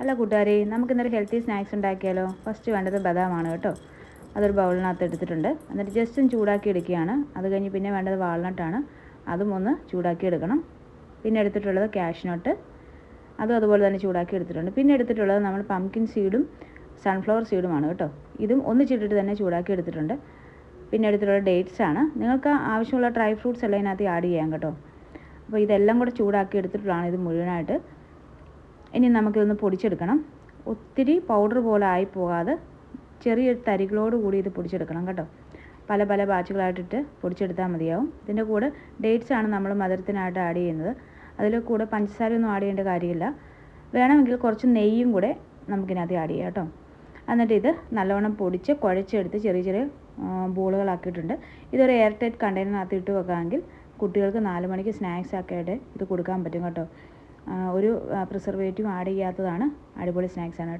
അല്ല കൂട്ടുകാരെ നമുക്കിന്നൊരു ഹെൽത്തി സ്നാക്സ് ഉണ്ടാക്കിയാലോ? ഫസ്റ്റ് വേണ്ടത് ബദാമാണ് കേട്ടോ. അതൊരു ബൗളിനകത്ത് എടുത്തിട്ടുണ്ട്. എന്നിട്ട് ജസ്റ്റ് ചൂടാക്കി എടുക്കുകയാണ്. അത് കഴിഞ്ഞ് പിന്നെ വേണ്ടത് വാൾനട്ടാണ് അതും ഒന്ന് ചൂടാക്കി എടുക്കണം. പിന്നെ എടുത്തിട്ടുള്ളത് കാഷ്നട്ട് അതും അതുപോലെ തന്നെ ചൂടാക്കി എടുത്തിട്ടുണ്ട്. പിന്നെ എടുത്തിട്ടുള്ളത് നമ്മൾ പംകിൻ സീഡും സൺഫ്ലവർ സീഡുമാണ് കേട്ടോ. ഇതും ഒന്നിച്ചിട്ടിട്ട് തന്നെ ചൂടാക്കി എടുത്തിട്ടുണ്ട്. പിന്നെ എടുത്തിട്ടുള്ള ഡേറ്റ്സ് ആണ്. നിങ്ങൾക്ക് ആവശ്യമുള്ള ഡ്രൈ ഫ്രൂട്ട്സ് എല്ലാം ഇതിനകത്ത് ആഡ് ചെയ്യാം കേട്ടോ. അപ്പോൾ ഇതെല്ലാം കൂടെ ചൂടാക്കി എടുത്തിട്ടുള്ളതാണ് ഇത് മുഴുവനായിട്ട്. ഇനി നമുക്കിതൊന്ന് പൊടിച്ചെടുക്കണം. ഒത്തിരി പൗഡർ പോലെ ആയി പോകാതെ ചെറിയൊരു തരികളോട് കൂടി ഇത് പൊടിച്ചെടുക്കണം കേട്ടോ. പല പല ബാച്ചുകളായിട്ടിട്ട് പൊടിച്ചെടുത്താൽ മതിയാവും. ഇതിന്റെ കൂടെ ഡേറ്റ്സ് ആണ് നമ്മൾ മധുരത്തിനായിട്ട് ആഡ് ചെയ്യുന്നത്. അതിൽ കൂടെ പഞ്ചസാരയൊന്നും ആഡ് ചെയ്യേണ്ട കാര്യമില്ല. വേണമെങ്കിൽ കുറച്ച് നെയ്യും കൂടെ നമുക്കിനകത്ത് ആഡ് ചെയ്യാം കേട്ടോ. എന്നിട്ട് ഇത് നല്ലവണ്ണം പൊടിച്ച് കുഴച്ചെടുത്ത് ചെറിയ ചെറിയ ബോളുകളാക്കിയിട്ടുണ്ട്. ഇതൊരു എയർ ടൈറ്റ് കണ്ടെയ്നറിനകത്ത് ഇട്ട് വെക്കാമെങ്കിൽ കുട്ടികൾക്ക് നാല് മണിക്ക് സ്നാക്സ് ആക്കിയിട്ട് ഇത് കൊടുക്കാൻ പറ്റും കേട്ടോ. ഒരു പ്രിസർവേറ്റീവ് ആഡ് ചെയ്യാത്തതാണ് അടിപൊളി സ്നാക്സാണ് കേട്ടോ.